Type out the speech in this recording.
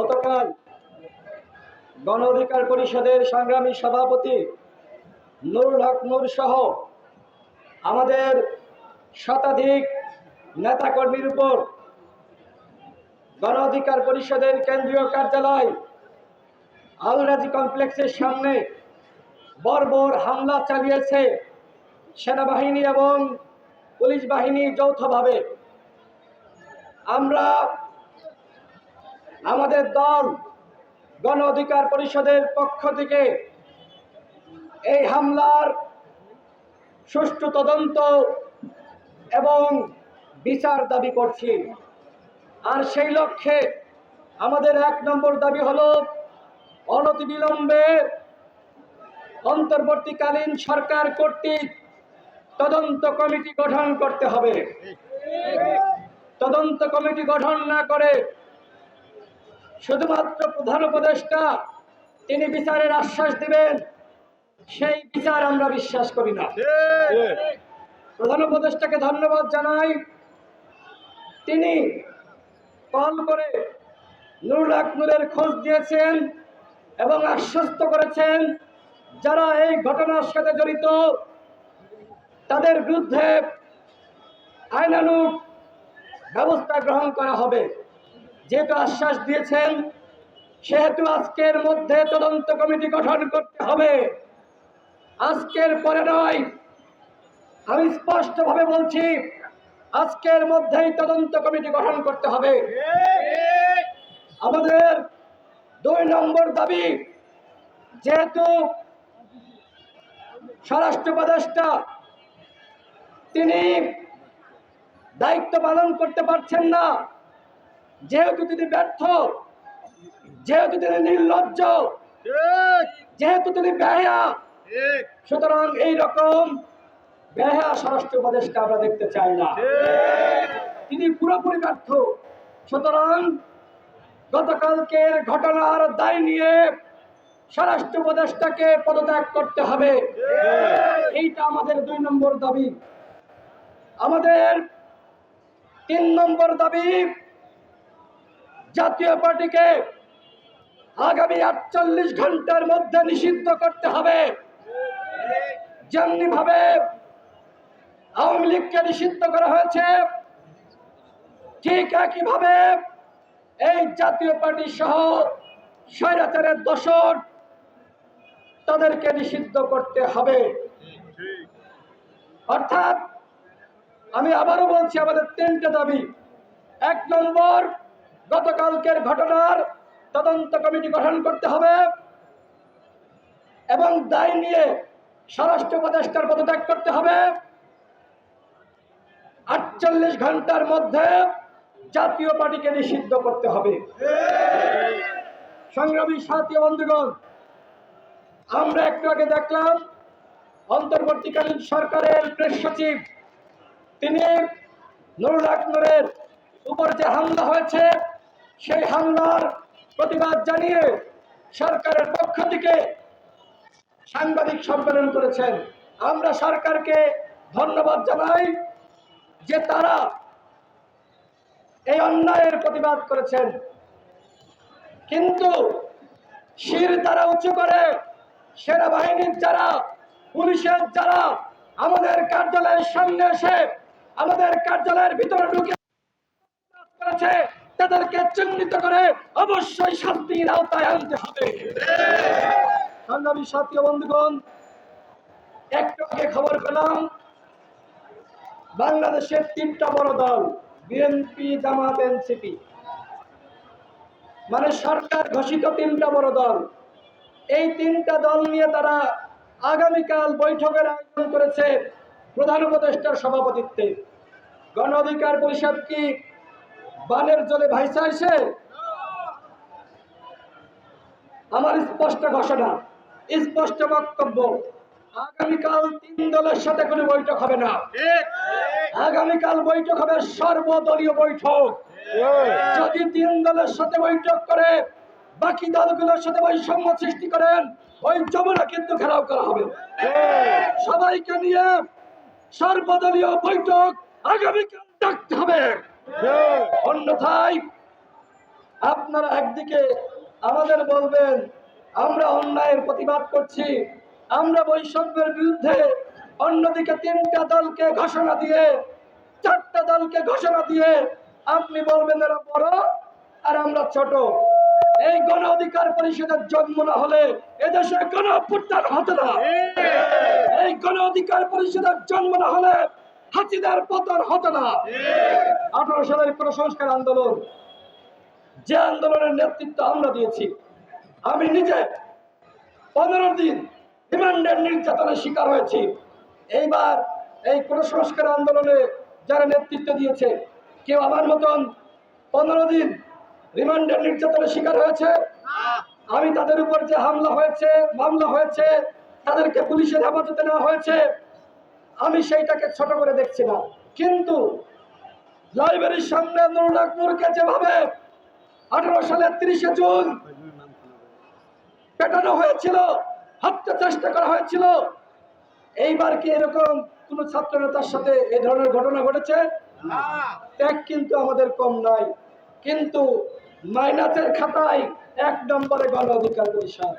গতকাল গণ অধিকার পরিষদের সংগ্রামী সভাপতি নুরুল হক নূর সহ আমাদের শতাধিক নেতাকর্মীর উপর গণ অধিকার পরিষদের কেন্দ্রীয় কার্যালয় আলরাজি কমপ্লেক্সের সামনে বর্বর হামলা চালিয়েছে সেনাবাহিনী এবং পুলিশ বাহিনী যৌথভাবে। আমরা আমাদের দল গণ অধিকার পরিষদের পক্ষ থেকে এই হামলার সুষ্ঠু তদন্ত এবং বিচার দাবি করছি। আর সেই লক্ষ্যে আমাদের এক নম্বর দাবি হলো অনতিবিলম্বে অন্তর্বর্তীকালীন সরকার কর্তৃক তদন্ত কমিটি গঠন করতে হবে। তদন্ত কমিটি গঠন না করে শুধুমাত্র প্রধান উপদেষ্টা, তিনি বিচারের আশ্বাস দিবেন, সেই বিচার আমরা বিশ্বাস করি না। প্রধান উপদেষ্টাকে ধন্যবাদ জানাই। তিনি কল করে নুরুল আকনুরের খোঁজ দিয়েছেন এবং আশ্বস্ত করেছেন, যারা এই ঘটনার সাথে জড়িত, তাদের বিরুদ্ধে আইনানুগ ব্যবস্থা গ্রহণ করা হবে। যেহেতু আশ্বাস দিয়েছেন, সেহেতু আজকের মধ্যে তদন্ত কমিটি গঠন করতে হবে। আজকের পরে নয়, আমি স্পষ্টভাবে বলছি, আজকের মধ্যেই তদন্ত কমিটি গঠন করতে হবে। আমাদের দুই নম্বর দাবি, যেহেতু স্বরাষ্ট্র উপদেষ্টা, তিনি দায়িত্ব পালন করতে পারছেন না যেহেতু তিনি ব্যর্থ যেহেতু তিনি নির্লজ্জ যেহেতু তিনি ব্যয়া সুতরাং এই রকম ব্যয়া স্বরাষ্ট্র উপদেষ্টা আমরা দেখতে চাই না। তিনি পুরোপুরি ব্যর্থ। সুতরাং গতকালকের ঘটনার দায় নিয়ে স্বরাষ্ট্র উপদেষ্টাকে পদত্যাগ করতে হবে। এইটা আমাদের দুই নম্বর দাবি। আমাদের তিন নম্বর দাবি জাতীয় পার্টিকে আগামী আটচল্লিশ ঘণ্টার মধ্যে নিষিদ্ধ করতে হবে। যেমনি ভাবে আওয়ামী লীগকে নিষিদ্ধ করা হয়েছে, ঠিক একইভাবে এই জাতীয় পার্টি সহ স্বৈরাচারের দশর তাদেরকে নিষিদ্ধ করতে হবে। অর্থাৎ আমি আবারও বলছি, আমাদের তিনটে দাবি। এক নম্বর গতকালকের ঘটনার তদন্ত কমিটি গঠন করতে হবে এবং দায় নিয়ে স্বরাষ্ট্র উপদেষ্টার পদত্যাগ করতে হবে। আটচল্লিশ ঘণ্টার মধ্যে জাতীয় পার্টিকে নিষিদ্ধ করতে হবে। সংগ্রামী সাথী বন্ধুগণ, আমরা একটু আগে দেখলাম, অন্তর্বর্তীকালীন সরকারের প্রেস সচিব, তিনি নুরুল আকবরের উপর যে হামলা হয়েছে সেই হামলার প্রতিবাদ জানিয়ে সরকারের পক্ষ থেকে সাংবাদিক সম্মেলন করেছেন। আমরা সরকারকে ধন্যবাদ জানাই যে তারা এই অন্যায়ের প্রতিবাদ করেছেন। কিন্তু শির তারা উঁচু করে, সেনাবাহিনীর যারা, পুলিশের যারা, আমাদের কার্যালয়ের সামনে এসে আমাদের কার্যালয়ের ভিতরে ঢুকে করেছে। তাদেরকে চিহ্নিত করে অবশ্যই শান্তির আওতায় আনতে হবে। বন্ধুগণ খবর পেলাম, বাংলাদেশের তিনটা বড় দল বিএনপি জামাত এনসিপি মানে সরকার ঘোষিত তিনটা বড় দল। এই তিনটা দল নিয়ে তারা আগামীকাল বৈঠকের আয়োজন করেছে প্রধান উপদেষ্টার সভাপতিত্বে। গণ অধিকার পরিষদ কি বানের জলে ভাইসা এসে আমার স্পষ্ট ঘোষণা স্পষ্ট বক্তব্য আগামীকাল তিন দলের সাথে কোনো বৈঠক হবে না। আগামীকাল বৈঠক হবে সর্বদলীয় বৈঠক। যদি তিন দলের সাথে বৈঠক করে বাকি দলগুলোর সাথে বৈষম্য সৃষ্টি করেন ওই যমুনা কিন্তু ঘেরাও করা হবে। সবাইকে নিয়ে সর্বদলীয় বৈঠক আগামীকাল ডাকতে হবে। অন্যথায় আপনারা একদিকে আমাদের বলবেন আমরা অন্যায়ের প্রতিবাদ করছি আমরা বৈষম্যের বিরুদ্ধে অন্যদিকে তিনটা দলকে ঘোষণা দিয়ে চারটা দলকে ঘোষণা দিয়ে আপনি বলবেন এরা বড় আর আমরা ছোট। এই গণ অধিকার পরিষদের জন্ম না হলে এদেশে গণ অভ্যুত্থান হতো না। এই গণ অধিকার পরিষদের জন্ম না হলে হাসিদার পতন হতো না। আঠারো সালের কোন সংস্কার আন্দোলন, যে আন্দোলনের নেতৃত্ব আমরা দিয়েছি, আমি নিজে পনেরো দিন রিমান্ডের নির্যাতনের শিকার হয়েছি। এইবার এই কুসংস্কার আন্দোলনে যারা নেতৃত্ব দিয়েছে, কেউ আমার মতন পনেরো দিন রিমান্ডের নির্যাতনের শিকার হয়েছে? আমি তাদের উপর যে হামলা হয়েছে, মামলা হয়েছে, তাদেরকে পুলিশের হেফাজতে নেওয়া হয়েছে আমি সেইটাকে ছোট করে দেখছি না। কিন্তু লাইব্রেরির সামনে নুরুল আকবরকে যেভাবে আঠারো সালের তিরিশে জুন পেটানো হয়েছিল হত্যা চেষ্টা করা হয়েছিল এইবার কি এরকম কোন ছাত্র নেতার সাথে এই ধরনের ঘটনা ঘটেছে? ত্যাগ কিন্তু আমাদের কম নাই কিন্তু মাইনাসের খাতায় এক নম্বরে গণ অধিকার পরিষদ।